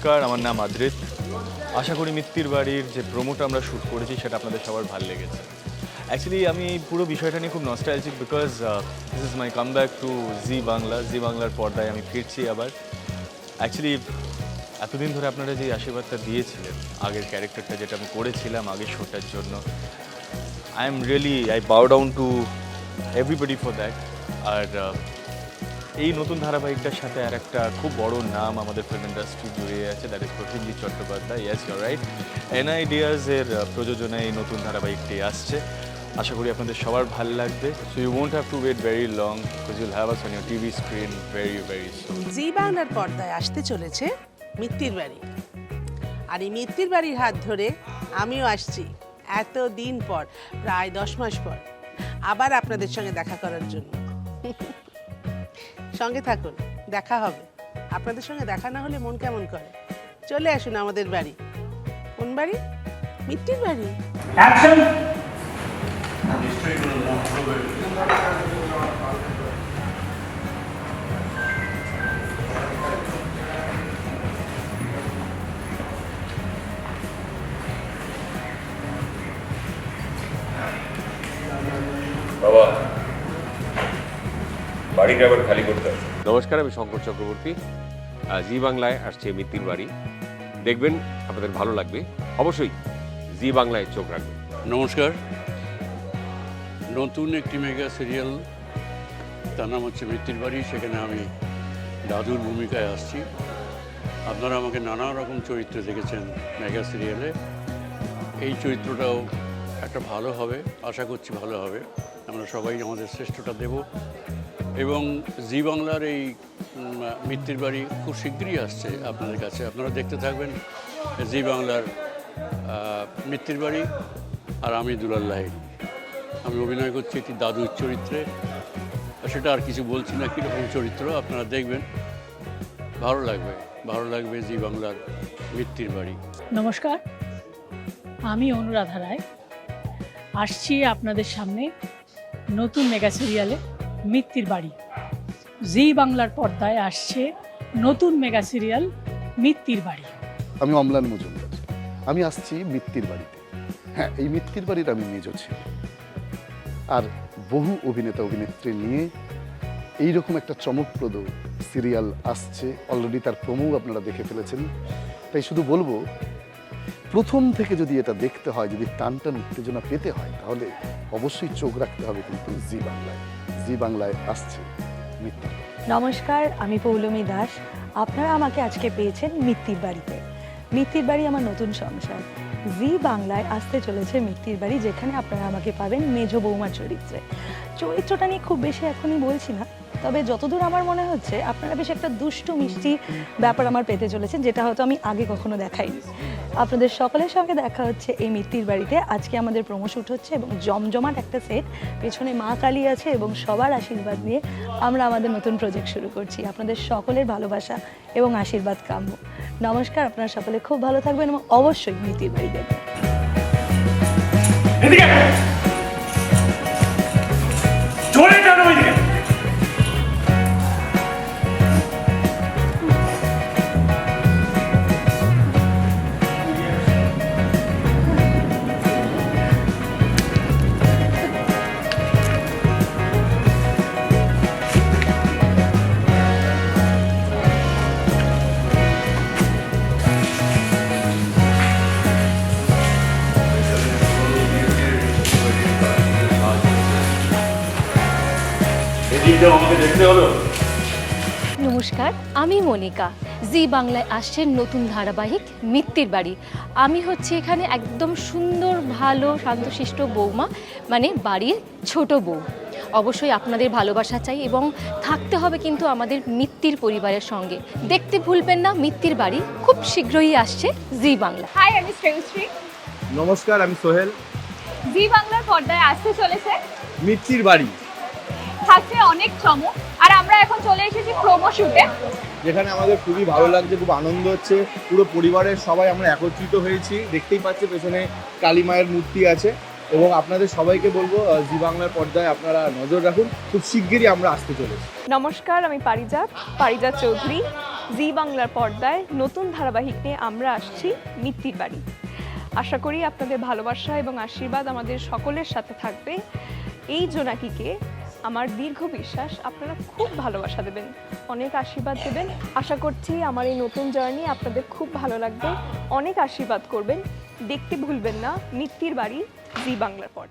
নমস্কার আমার নাম আদ্রিত। আশা করি মিত্তির বাড়ির যে প্রোমোটা আমরা শ্যুট করেছি সেটা আপনাদের সবার ভালো লেগেছে। অ্যাকচুয়ালি আমি এই পুরো বিষয়টা নিয়ে খুব nostalgic because this is my come back to Zee Bangla Zee বাংলার পর্দায় আমি ফিরছি আবার। অ্যাকচুয়ালি এতদিন ধরে আপনারা যে আশীর্বাদটা দিয়েছিলেন আগের ক্যারেক্টারটা যেটা আমি করেছিলাম আগের শোটার জন্য I am really I bow down to everybody for that আর আহ, এই নতুন ধারাবাহিকটার সাথে আর একটা খুব বড় নাম আমাদের ফিল্ম ইন্ডাস্ট্রি জুড়ে আছে that is Prosenjit Chattopadhyay yes you're right Nideas এর প্রযোজনায় এই নতুন ধারাবাহিকটি আসছে। আশা করি আপনাদের সবার ভালো লাগবে। So you won't have to wait very long because you'll have us on your TV screen very very soon Zee বাংলার পর্দায় আসতে চলেছে মিত্তির বাড়ি। আর এই মিত্তির বাড়ির হাত ধরে আমিও আসছি এত দিন পর, প্রায় দশ মাস পর। আবার আপনাদের সঙ্গে দেখা করার জন্য। সঙ্গে থাকুন দেখা হবে। আপনাদের সঙ্গে দেখা না হলে মন কেমন করে? চলে আসুন আমাদের বাড়ি। কোন বাড়ি? মিত্তির বাড়ি। অ্যাকশন বাবা। বাড়িটা আবার খালি করতে হবে। নমস্কার আমি শঙ্কর চক্রবর্তী। জি বাংলায় আসছে মিত্তির বাড়ি। দেখবেন আপনাদের ভালো লাগবে। অবশ্যই জি বাংলায় চোখ রাখবেন। নমস্কার। নতুন একটি মেগা সিরিয়াল তার নাম হচ্ছে মৃত্যুর বাড়ি। সেখানে আমি দাদুর ভূমিকায় আসছি। আপনারা আমাকে নানা রকম চরিত্রে দেখেছেন মেগা সিরিয়ালে। এই চরিত্রটাও একটা ভালো হবে। আশা করছি ভালো হবে। আমরা সবাই আমাদের শ্রেষ্ঠটা দেব। এবং জি বাংলার এই মৃত্যুর বাড়ি খুব শীঘ্রই আসছে আপনাদের কাছে। আপনারা দেখতে থাকবেন জি বাংলার মৃত্যুর বাড়ি আর আমি দুলাল্লাহ আমি অভিনয় করছি একটি দাদুর চরিত্রে। সেটা আর কিছু বলছি না, কীরকম চরিত্র আপনারা দেখবেন। ভালো লাগবে ভালো লাগবে জি বাংলার মৃত্যুর বাড়ি। নমস্কার, আমি অনুরাধা রায়। আসছি আপনাদের সামনে নতুন মেগা সিরিয়ালে। মিত্তির বাড়ি। জি বাংলার পর্দায় আসছে নতুন মেগা সিরিয়াল মিত্তির বাড়ি। আমি অম্লান মজুমদার। আমি আসছি মিত্তির বাড়িতে। হ্যাঁ এই মিত্তির বাড়ির আমি মেজ ছিল। আর বহু অভিনেতা, অভিনেত্রী নিয়ে এইরকম একটা চমকপ্রদ সিরিয়াল আসছে। অলরেডি তার প্রমো আপনারা দেখে ফেলেছেন। তাই শুধু বলব, প্রথম থেকে যদি এটা দেখতে হয়, যদি টান টান উত্তেজনা পেতে হয়, তাহলে অবশ্যই চোখ রাখতে হবে কিন্তু জি বাংলায়। জি বাংলায় আসছে নমস্কার, আমি পৌলমী দাস। আপনারা আমাকে আজকে পেয়েছেন মিত্তির বাড়িতে। মিত্তির বাড়ি আমার নতুন সংসার। জি বাংলায় আসতে চলেছে মিত্তির বাড়ি, যেখানে আপনারা আমাকে পাবেন মেজ বৌমা চরিত্রে। চরিত্রটা নিয়ে খুব বেশি এখনই বলছি না। তবে যতদূর আমার মনে হচ্ছে, আপনারা বেশ একটা দুষ্টু, মিষ্টি ব্যাপার আমার পেতে চলেছেন, যেটা হয়তো আমি আগে কখনো দেখাইনি। আপনাদের সকলের সঙ্গে দেখা হচ্ছে এই মিত্তির বাড়িতে। আজকে আমাদের প্রোমো শুট হচ্ছে এবং জমজমাট একটা সেট পেছনে মা কালী আছে এবং সবার আশীর্বাদ নিয়ে আমরা আমাদের নতুন প্রজেক্ট শুরু করছি। আপনাদের সকলের ভালোবাসা এবং আশীর্বাদ কাম্য। নমস্কার, আপনারা সকলে খুব ভালো থাকবেন এবং অবশ্যই মিত্তির বাড়ি দেখবেন এদিকটাও আমাকে দেখতে হলো নমস্কার আমি মনিকা। জি বাংলায় আসছে নতুন ধারাবাহিক মিত্তির বাড়ি। আমি হচ্ছে এখানে একদম সুন্দর ভালো শান্তশিষ্ট বৌমা মানে বাড়ির ছোট বউ। অবশ্যই আপনাদের ভালোবাসা চাই এবং থাকতে হবে কিন্তু আমাদের মিত্তির পরিবারের সঙ্গে। দেখতে ভুলবেন না মিত্তির বাড়ি খুব শীঘ্রই আসছে জি বাংলা। হাই আমি শ্রেয়শ্রী। নমস্কার আমি সোহেল। জি বাংলার পর্দায় আসতে চলেছে। মিত্তির বাড়ি। থাকছে অনেক চমক। আর আমরা এখন চলে এসেছি প্রোমো শুটে যেখানে আমাদের খুবই ভালো লাগছে খুব আনন্দ হচ্ছে। পুরো পরিবারের সবাই আমরা একত্রিত হয়েছি। দেখতেই পাচ্ছি পেছনে কালী মায়ের মূর্তি আছে এবং আপনাদের সবাইকে বলব জি বাংলার পর্দায় আপনারা নজর রাখুন। খুব শিগগিরই আমরা আসতে চলেছি। নমস্কার আমি পারিজাত পারিজাত চৌধুরী। জি বাংলার পর্দায় নতুন ধারাবাহিক নিয়ে আমরা আসছি মিত্তির বাড়ি। আশা করি আপনাদের ভালোবাসা এবং আশীর্বাদ আমাদের সকলের সাথে থাকবে। এই জোনাকিকে আমার দীর্ঘ বিশ্বাস আপনারা খুব ভালোবাসা দেবেন। অনেক আশীর্বাদ দেবেন। আশা করছি আমার এই নতুন জার্নি আপনাদের খুব ভালো লাগবে। অনেক আশীর্বাদ করবেন। দেখতে ভুলবেন না। মিত্তির বাড়ি, জি বাংলার পর